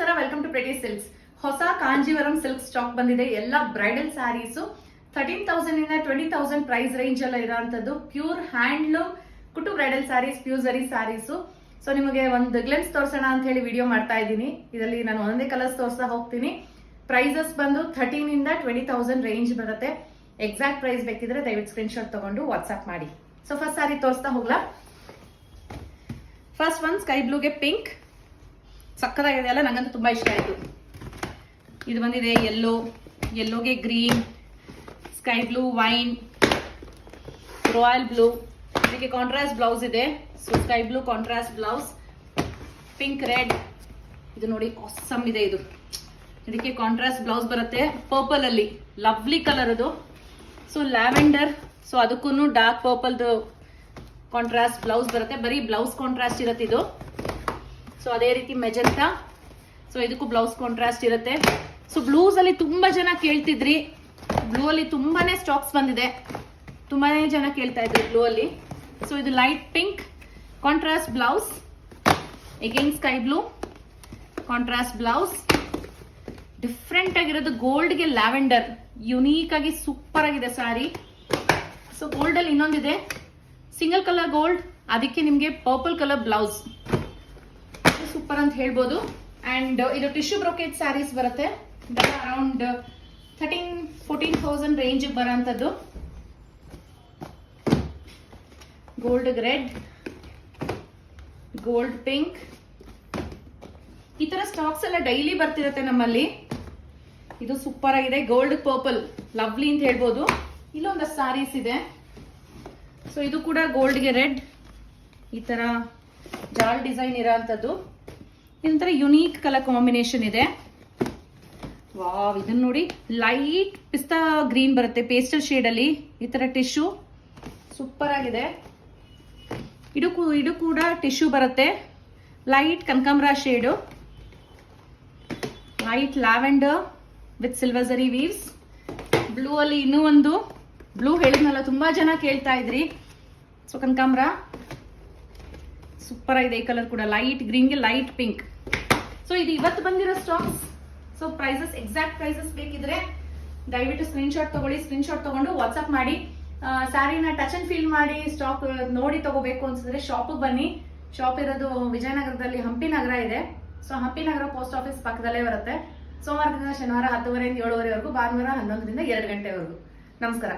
ನಮಸ್ಕಾರ welcome to pretty silks ಹೊಸ Kanjeevaram silk stock ಬಂದಿದೆ. ಎಲ್ಲ ಬ್ರೈಡಲ್ ಸ್ಯಾರೀಸು ಥರ್ಟೀನ್ ತೌಸಂಡ್ ಇಂದ ಟ್ವೆಂಟಿ ತೌಸಂಡ್ ಪ್ರೈಸ್ ರೇಂಜ್ ಎಲ್ಲ ಇರೋಂಥದ್ದು. Pure handloom ಕುಟು bridal sarees pure zari sarees so ನಿಮಗೆ ಒಂದು ಗ್ಲೆನ್ಸ್ ತೋರಿಸೋಣ ಅಂತ ಹೇಳಿ ವಿಡಿಯೋ ಮಾಡ್ತಾ ಇದ್ದೀನಿ. ಇದರಲ್ಲಿ ನಾನು ಒಂದೇ ಕಲರ್ಸ್ ತೋರಿಸ್ತಾ ಹೋಗ್ತೀನಿ. ಪ್ರೈಸಸ್ ಬಂದು ಥರ್ಟೀನ್ ಇಂದ ಟ್ವೆಂಟಿ ತೌಸಂಡ್ ರೇಂಜ್ ಬರುತ್ತೆ. ಎಕ್ಸಾಕ್ಟ್ ಪ್ರೈಸ್ ಬೇಕಿದ್ರೆ ದಯವಿಟ್ಟು ಸ್ಕ್ರೀನ್ಶಾಟ್ ತಗೊಂಡು ವಾಟ್ಸ್ಆಪ್ ಮಾಡಿ. ಸೊ ಫಸ್ಟ್ ಸ್ಯಾರಿ ತೋರಿಸ್ತಾ ಹೋಗ್ಲಾ. ಫಸ್ಟ್ ಒನ್ ಸ್ಕೈ ಬ್ಲೂಗೆ ಪಿಂಕ್ ಸಕ್ಕತ್ತಾಗಿದೆ ಅಲ್ಲ ನಂಗಂತೂ ತುಂಬಾ ಇಷ್ಟ ಆಯಿತು. ಇದು ಬಂದಿದೆ yellow ಯೆಲ್ಲೋಗೆ green sky blue wine royal blue ಇದಕ್ಕೆ ಕಾಂಟ್ರಾಸ್ಟ್ ಬ್ಲೌಸ್ ಇದೆ. So sky blue contrast blouse pink red ಇದು ನೋಡಿ ಆಸಮ್ ಇದೆ ಇದು. ಇದಕ್ಕೆ ಕಾಂಟ್ರಾಸ್ಟ್ ಬ್ಲೌಸ್ ಬರುತ್ತೆ. ಪರ್ಪಲ್ ಅಲ್ಲಿ ಲವ್ಲಿ ಕಲರ್ ಅದು. ಸೊ ಲ್ಯಾವೆಂಡರ್ ಸೊ ಅದಕ್ಕೂ ಡಾರ್ಕ್ ಪರ್ಪಲ್ದು ಕಾಂಟ್ರಾಸ್ಟ್ ಬ್ಲೌಸ್ ಬರುತ್ತೆ. ಬರೀ ಬ್ಲೌಸ್ ಕಾಂಟ್ರಾಸ್ಟ್ ಇರುತ್ತೆ ಇದು. ಸೊ ಅದೇ ರೀತಿ ಮೆಜೆಂಟಾ. ಸೊ ಇದಕ್ಕೂ ಬ್ಲೌಸ್ ಕಾಂಟ್ರಾಸ್ಟ್ ಇರುತ್ತೆ. ಸೊ ಬ್ಲೂಸ್ ಅಲ್ಲಿ ತುಂಬಾ ಜನ ಕೇಳ್ತಿದ್ರಿ. ಬ್ಲೂ ಅಲ್ಲಿ ತುಂಬಾನೇ ಸ್ಟಾಕ್ಸ್ ಬಂದಿದೆ. ತುಂಬಾನೇ ಜನ ಕೇಳ್ತಾ ಇದ್ರು ಬ್ಲೂ ಅಲ್ಲಿ. ಸೊ ಇದು light pink contrast blouse again sky blue contrast blouse different ಆಗಿರೋದು ಗೋಲ್ಡ್ಗೆ ಲ್ಯಾವೆಂಡರ್ ಯುನೀಕ್ ಆಗಿ ಸೂಪರ್ ಆಗಿದೆ ಸಾರಿ ಸೊ ಗೋಲ್ಡ್ ಅಲ್ಲಿ ಇನ್ನೊಂದಿದೆ. ಸಿಂಗಲ್ ಕಲರ್ ಗೋಲ್ಡ್ ಅದಕ್ಕೆ ನಿಮಗೆ ಪರ್ಪಲ್ ಕಲರ್ ಬ್ಲೌಸ್ ಸೂಪರ್ ಅಂತ ಹೇಳ್ಬೋದು. ಅಂಡ್ ಇದು ಟಿಶ್ಯೂ ಬ್ರೊಕೇಟ್ ಸ್ಯಾರೀಸ್ ಬರುತ್ತೆ. Around thirteen fourteen thousand range ಬರೋಂಥದ್ದು. Gold red gold pink ಈ ತರ ಸ್ಟಾಕ್ಸ್ ಎಲ್ಲ ಡೈಲಿ ಬರ್ತಿರತ್ತೆ ನಮ್ಮಲ್ಲಿ. ಇದು ಸೂಪರ್ ಆಗಿದೆ. ಗೋಲ್ಡ್ ಪರ್ಪಲ್ ಲವ್ಲಿ ಅಂತ ಹೇಳ್ಬೋದು. ಇಲ್ಲೊಂದು ಸಾರೀಸ್ ಇದೆ. ಸೊ ಇದು ಕೂಡ ಗೋಲ್ಡ್ಗೆ ರೆಡ್ ಈ ತರ ಜಾಲ್ ಡಿಸೈನ್ ಇರೋಂಥದ್ದು. ಇದೊಂಥರ ಯುನೀಕ್ ಕಲರ್ ಕಾಂಬಿನೇಷನ್ ಇದೆ. ವಾವ್ ಇದನ್ನ ನೋಡಿ ಲೈಟ್ ಪಿಸ್ತಾ ಗ್ರೀನ್ ಬರುತ್ತೆ ಪೇಸ್ಟಲ್ ಶೇಡ್ ಅಲ್ಲಿ. ಈ ಥರ ಟಿಶ್ಯೂ ಸೂಪರ್ ಆಗಿದೆ. ಇದು ಇದು ಕೂಡ ಟಿಶ್ಯೂ ಬರುತ್ತೆ. ಲೈಟ್ ಕನಕಾಂಬ್ರ shade light lavender with silver zari weaves blue ಅಲ್ಲಿ ಇನ್ನೂ ಒಂದು. ಬ್ಲೂ ಹೇಳಿದ್ನಲ್ಲ, ತುಂಬಾ ಜನ ಕೇಳ್ತಾ ಇದ್ರಿ. ಸೊ ಕನಕಾಂಬ್ರ. ಸೂಪರ್ ಆಗಿದೆ ಈ ಕಲರ್ ಕೂಡ. ಲೈಟ್ ಗ್ರೀನ್ಗೆ ಲೈಟ್ ಪಿಂಕ್ ಸೊ ಇದು ಇವತ್ತು ಬಂದಿರೋ stocks so prices exact prices ಬೇಕಿದ್ರೆ ದಯವಿಟ್ಟು ಸ್ಕ್ರೀನ್ಶಾಟ್ ತಗೊಳ್ಳಿ. ಸ್ಕ್ರೀನ್ಶಾಟ್ ತಗೊಂಡು ವಾಟ್ಸ್ಆಪ್ ಮಾಡಿ. ಸ್ಯಾರಿನ ಟಚ್ ಅಂಡ್ ಫೀಲ್ ಮಾಡಿ ಸ್ಟಾಕ್ ನೋಡಿ ತಗೋಬೇಕು ಅನ್ಸಿದ್ರೆ ಶಾಪಿಗೆ ಬನ್ನಿ. ಶಾಪ್ ಇರೋದು ವಿಜಯನಗರದಲ್ಲಿ ಹಂಪಿ ನಗರ ಇದೆ. So Hampi Nagar post office ಪಕ್ಕದಲ್ಲೇ ಬರುತ್ತೆ. ಸೋಮವಾರದಿಂದ ಶನಿವಾರ ಹತ್ತುವರೆಯಿಂದ ಏಳುವರೆವರೆಗೂ ಭಾನುವಾರ ಹನ್ನೊಂದರಿಂದ ಎರಡು ಗಂಟೆವರೆಗೂ. ನಮಸ್ಕಾರ.